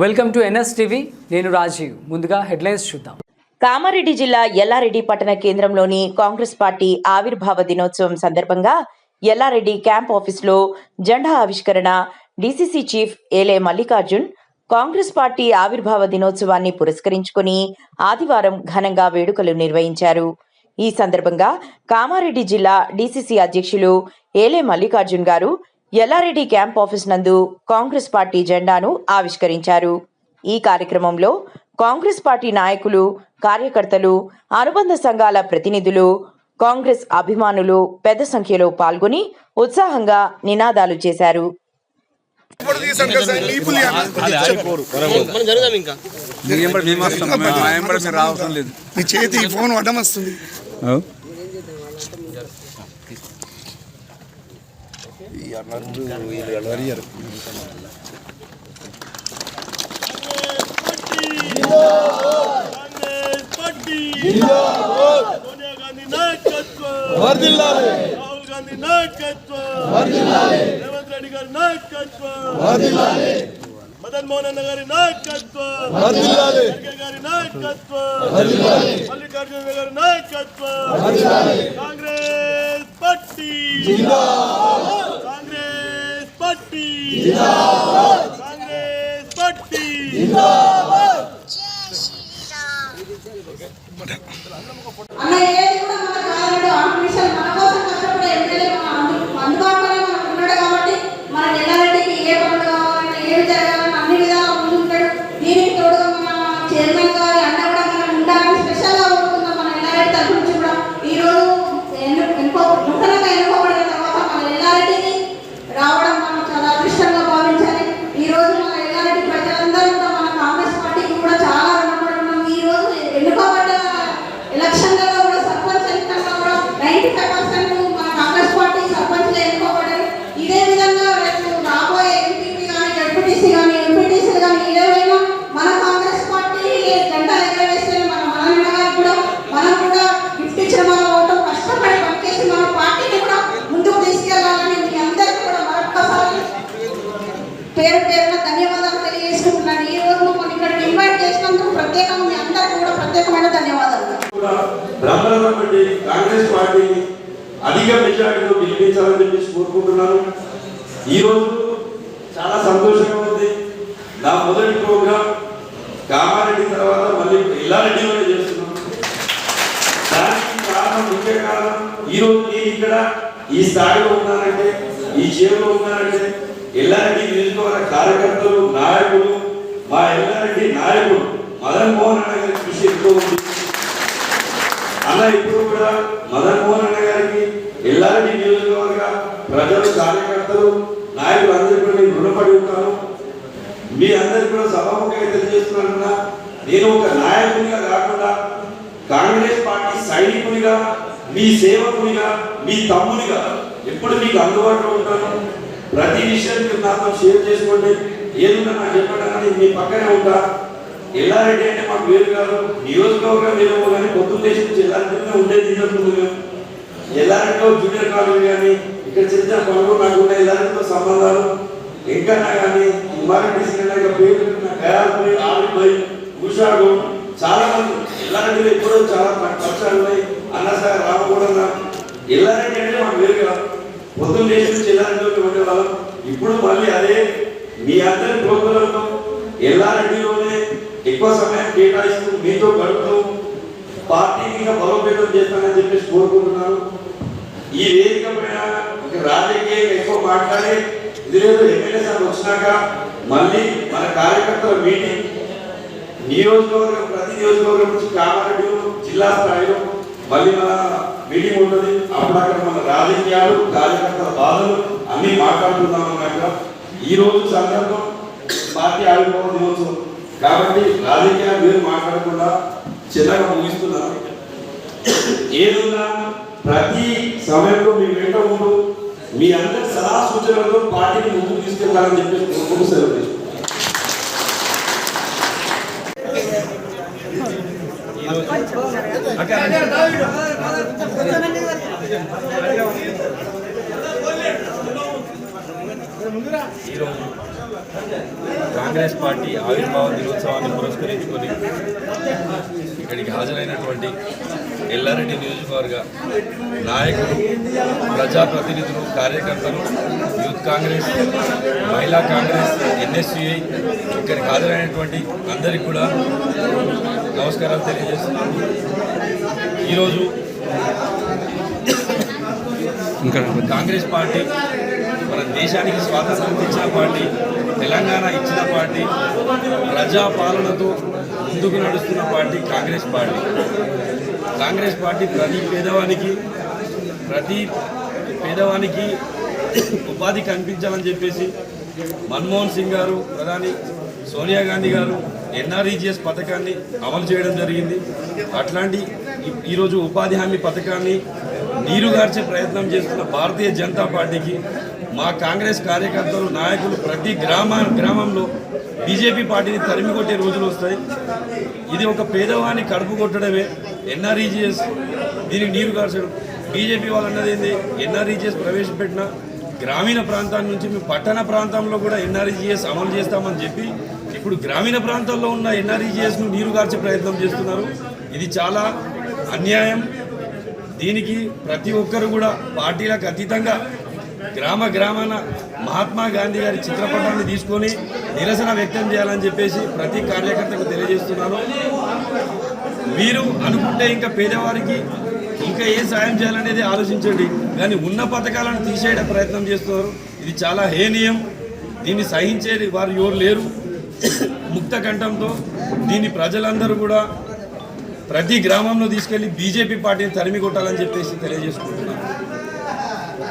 Welcome to NS TV. నేను రాజీవ్. ముందుగా headlines చూద్దాం. కామారెడ్డి జిల్లా ఎల్లారెడ్డి పట్టణ కేంద్రంలోని కాంగ్రెస్ పార్టీ ఆవిర్భావ దినోత్సవం సందర్భంగా ఎల్లారెడ్డి క్యాంప్ ఆఫీసులో జెండా ఆవిష్కరణ డీసీసీ చీఫ్ ఏలే మల్లికార్జున్ కాంగ్రెస్ పార్టీ ఆవిర్భావ దినోత్సవాన్ని పురస్కరించుకుని ఆదివారం ఘనంగా వేడుకలు నిర్వహించారు. ఈ సందర్భంగా కామారెడ్డి జిల్లా డీసీసీ అధ్యక్షులు ఏలే మల్లికార్జున్ గారు ఎల్లారెడ్డి క్యాంప్ ఆఫీస్ నందు కాంగ్రెస్ పార్టీ జెండాను ఆవిష్కరించారు ఈ కార్యక్రమంలో కాంగ్రెస్ పార్టీ నాయకులు కార్యకర్తలు అనుబంధ సంఘాల ప్రతినిధులు కాంగ్రెస్ అభిమానులు పెద్ద సంఖ్యలో పాల్గొని ఉత్సాహంగా నినాదాలు చేశారు కదా సార్, లీపులు ఇవ్వాలి. మనం జరుగుదాం ఇంకా మీ ఎంబడి మేము వస్తాం మా ఎంబడి మీరు రావటం లేదు మీ చేతి ఈ ఫోన్ అడ్డం వస్తుంది సోనియా గాంధీ నాయకత్వం వర్ధిల్లాలి రాహుల్ గాంధీ నాయకత్వం వర్ధిల్లాలి రేవంత్ రెడ్డి గారి నాయకత్వం వర్ధిల్లాలి మదన్ మోహన్ అన్న గారి నాయకత్వం వర్ధిల్లాలి ఖర్గే గారి నాయకత్వం వర్ధిల్లాలి మల్లికార్జున గారి నాయకత్వం వర్ధిల్లాలి కాంగ్రెస్ పార్టీ జిందాబాద్ కాంగ్రెస్ పార్టీ జిందాబాద్ కాంగ్రెస్ పార్టీ అన్న ఏది కూడా మన కాదన్నాడు ఆర్టిఫిషియల్ మన కోసం కష్టపడే ఎమ్మెల్యే మన అందు- అందుబాటులోనే మనకు ఉన్నాడు కాబట్టి మన నెల్లారెడ్డికి ఏ పనులు కావాలన్నా ఏమి జరగాలన్నా అన్ని విధాలా ముందుంటాడు దీనికి తోడుగా మన చైర్మన్ గారి అండ కూడా మనం ఉండాలని స్పెషల్గా కోరుకుందాం మన నెల్లారెడ్డి తరఫు నుంచి కూడా ఈ రోజు ఎన్ను- ఎన్నుకో నూతనంగా ఎన్నుకోబడిన తర్వాత మన నెల్లారెడ్డికి రావడం మనం చాలా అదృష్టంగా భావించాలి ఈ రోజు మన ఎల్లారెడ్డి ప్రజలందరూ కూడా మన కాంగ్రెస్ పార్టీకి కూడా చాలా రుణపడి ఉన్నాం ఈ రోజు ఎన్నుకోబడ్డ ఎలక్షన్లలో కూడా సర్పంచ్ ఎన్నికల్లో కూడా నైన్టీ ఫైవ్ పర్సెంట్ మన కాంగ్రెస్ పార్టీ సర్పంచ్లు ఎన్నుకోబడ్డారు ఇదే విధంగా రేపు రాబోయే ఎంపీపీ కానీ జడ్పీటీసీ కానీ ఎంపీటీసీలు కానీ ఏవైనా మన కాంగ్రెస్ పార్టీ జెండా ఎగరవేస్తే మన మన గారికి కూడా మనం కూడా గిఫ్ట్ ఇచ్చిన మన ఓటు కష్టపడి పనిచేసి మన పార్టీని కూడా ముందుకు తీసుకెళ్ళాలని మీ అందరికీ కూడా మరొక్కసారి పేరు పేరున ధన్యవాదాలు తెలియజేసుకుంటున్నాను ఈ రోజు మమ్మల్ని ఇక్కడికి ఇన్వైట్ చేసినందుకు ప్రత్యేకంగా మీ అందరికీ కూడా ప్రత్యేకమైన ధన్యవాదాలు. కూడా బ్రహ్మరథం కాంగ్రెస్ పార్టీని అధిక మెజారిటీతో గెలిపించాలని చెప్పేసి కోరుకుంటున్నాను. ఈరోజు చాలా సంతోషంగా ఉంది. నా మొదటి ప్రోగ్రాం కామారెడ్డి తర్వాత మళ్ళీ ఎల్లారెడ్డిలోనే చేస్తున్నాం. దానికి కారణం ముఖ్య కారణం ఈరోజు నేను ఇక్కడ ఈ స్థాయిలో ఉన్నానంటే ఈ చేరులో ఉన్నానంటే ఎల్లారెడ్డి నియోజకవర్గ కార్యకర్తలు నాయకులు మా ఎల్లారెడ్డి నాయకులు మదన్ మోహన్ అన్న గారి కృషి ఎక్కువ ఉంది. అలా ఇప్పుడు కూడా మదన్ మోహన్ అన్న గారికి ఎల్లారెడ్డి నియోజకవర్గ ప్రజలు కార్యకర్తలు నాయకులు అందరికీ కూడా నేను రుణపడి ఉంటాను. మీ అందరికీ కూడా సభాముఖంగా తెలియజేస్తున్నానన్నా నేను ఒక నాయకునిగా కాకుండా కాంగ్రెస్ పార్టీ సైనికునిగా మీ సేవకునిగా మీ తమ్మునిగా ఎప్పుడు మీకు అందుబాటులో ఉంటాను. ప్రతి విషయం మీరు నాతో షేర్ చేసుకోండి. ఏదున్నా నాకు చెప్పడానికి మీ పక్కనే ఉంటా. ఎల్లారెడ్డి అంటే మాకు వేరు కాదు. నియోజకవర్గం వేరే కానీ పొద్దున్న దేశం నుంచి ఎల్లారెడ్డిలో ఉండేది ఇంతకుముందు మేము ఎల్లారెడ్డిలో జూనియర్ కాలేజ్ కానీ ఇక్కడ చిన్న చిన్న పనులు నాకు ఉన్న ఎల్లారెడ్డితో సంబంధాలు. ఇంకా కానీ కుమారెడ్డి సింగ్ పేరు గయాపై ఆవిపై ఉషాడు చాలా మంది ఎల్లారెడ్డిలో ఎప్పుడో చాలా పక్షాలు ఉన్నాయి. అన్నసాగ రామగూడ ఎల్లారెడ్డి అంటే మాకు వేరు కాదు. పొద్దున్న దేశం నుంచి ఎల్లారెడ్డిలోకి ఉండేవాళ్ళం ఇప్పుడు మళ్ళీ అదే మీ అందరి ప్రోగ్రాంలో ఎల్లారెడ్డిలో ఎక్కువ సమయం కేటాయిస్తూ మీతో గడుపుతూ పార్టీని ఇంకా బలోపేతం చేస్తానని చెప్పేసి కోరుకుంటున్నాను. ఈ వేదిక పైన రాజకీయంగా ఎక్కువ మాట్లాడి ఇది లేదు ఎమ్మెల్యే సార్ వచ్చినాక మళ్ళీ మన కార్యకర్తల మీటింగ్ నియోజకవర్గం ప్రతి నియోజకవర్గం నుంచి కామారెడ్డి జిల్లా స్థాయిలో మళ్ళీ మన మీటింగ్ ఉంటుంది. అప్పుడు అక్కడ మన రాజకీయాలు కార్యకర్తల బాధలు అన్ని మాట్లాడుకుందాం అన్నమాట ఈ రోజు సందర్భం పార్టీ ఆవిర్భావ దినోత్సవం. కాబట్టి రాజకీయాలు మీరు మాట్లాడకుండా చిన్నగా ముగిస్తున్నాను ఏదున్నా ప్రతి సమయంలో మీ వెంట ఉంటూ మీ అందరి సలహా సూచనలతో పార్టీని ముందుకు తీసుకెళ్ళాలని చెప్పేసి ముందుకు సెలవు తీసుకుంటాను. కాంగ్రెస్ పార్టీ ఆవిర్భావ దినోత్సవాన్ని పురస్కరించుకొని ఇక్కడికి హాజరైనటువంటి ఎల్లారెడ్డి నియోజకవర్గ నాయకులు ప్రజాప్రతినిధులు కార్యకర్తలు యూత్ కాంగ్రెస్ మహిళా కాంగ్రెస్ ఎన్ఎస్యుఐ ఇక్కడికి హాజరైనటువంటి అందరికీ కూడా నమస్కారాలు తెలియజేస్తున్నాను. ఈరోజు కాంగ్రెస్ పార్టీ మన దేశానికి స్వాతంత్రం ఇచ్చిన పార్టీ తెలంగాణ ఇచ్చిన పార్టీ ప్రజా పాలనతో ముందుకు నడుస్తున్న party Congress party. Congress party ప్రతి పేదవానికి ప్రతి పేదవానికి ఉపాధి కల్పించాలని చెప్పేసి మన్మోహన్ సింగ్ గారు ప్రధాని సోనియా గాంధీ గారు ఎన్ఆర్ఈజిఎస్ పథకాన్ని అమలు చేయడం జరిగింది. అట్లాంటి ఈరోజు ఉపాధి హామీ పథకాన్ని నీరుగార్చే ప్రయత్నం చేస్తున్న భారతీయ జనతా పార్టీకి మా కాంగ్రెస్ కార్యకర్తలు నాయకులు ప్రతి గ్రామ గ్రామంలో బీజేపీ పార్టీని తరిమి కొట్టే రోజులు వస్తాయి. ఇది ఒక పేదవాని కడుపు కొట్టడమే. ఎన్ఆర్ఈజీఎస్ దీనికి నీరు కార్చడం బీజేపీ వాళ్ళు అన్నది ఏంది? ఎన్ఆర్ఈజిఎస్ ప్రవేశపెట్టిన గ్రామీణ ప్రాంతాల నుంచి మేము పట్టణ ప్రాంతంలో కూడా ఎన్ఆర్ఈజీఎస్ అమలు చేస్తామని చెప్పి ఇప్పుడు గ్రామీణ ప్రాంతాల్లో ఉన్న ఎన్ఆర్ఈజిఎస్ను నీరుగార్చే ప్రయత్నం చేస్తున్నారు. ఇది చాలా అన్యాయం. దీనికి ప్రతి ఒక్కరు కూడా పార్టీలకు అతీతంగా గ్రామ గ్రామాన మహాత్మా గాంధీ గారి చిత్రపటాన్ని తీసుకొని నిరసన వ్యక్తం చేయాలని చెప్పేసి ప్రతి కార్యకర్తకు తెలియజేస్తున్నాను. మీరు అనుకుంటే ఇంకా పేదవారికి ఇంకా ఏ సాయం చేయాలనేది ఆలోచించండి. కానీ ఉన్న పథకాలను తీసేయడం ప్రయత్నం చేస్తున్నారు. ఇది చాలా హేనీయం. దీన్ని సహించేది వారు ఎవరు లేరు. ముక్త కంఠంతో దీన్ని ప్రజలందరూ కూడా ప్రతి గ్రామంలో తీసుకెళ్ళి బీజేపీ పార్టీని తరిమి కొట్టాలని చెప్పేసి తెలియజేసుకుంటున్నారు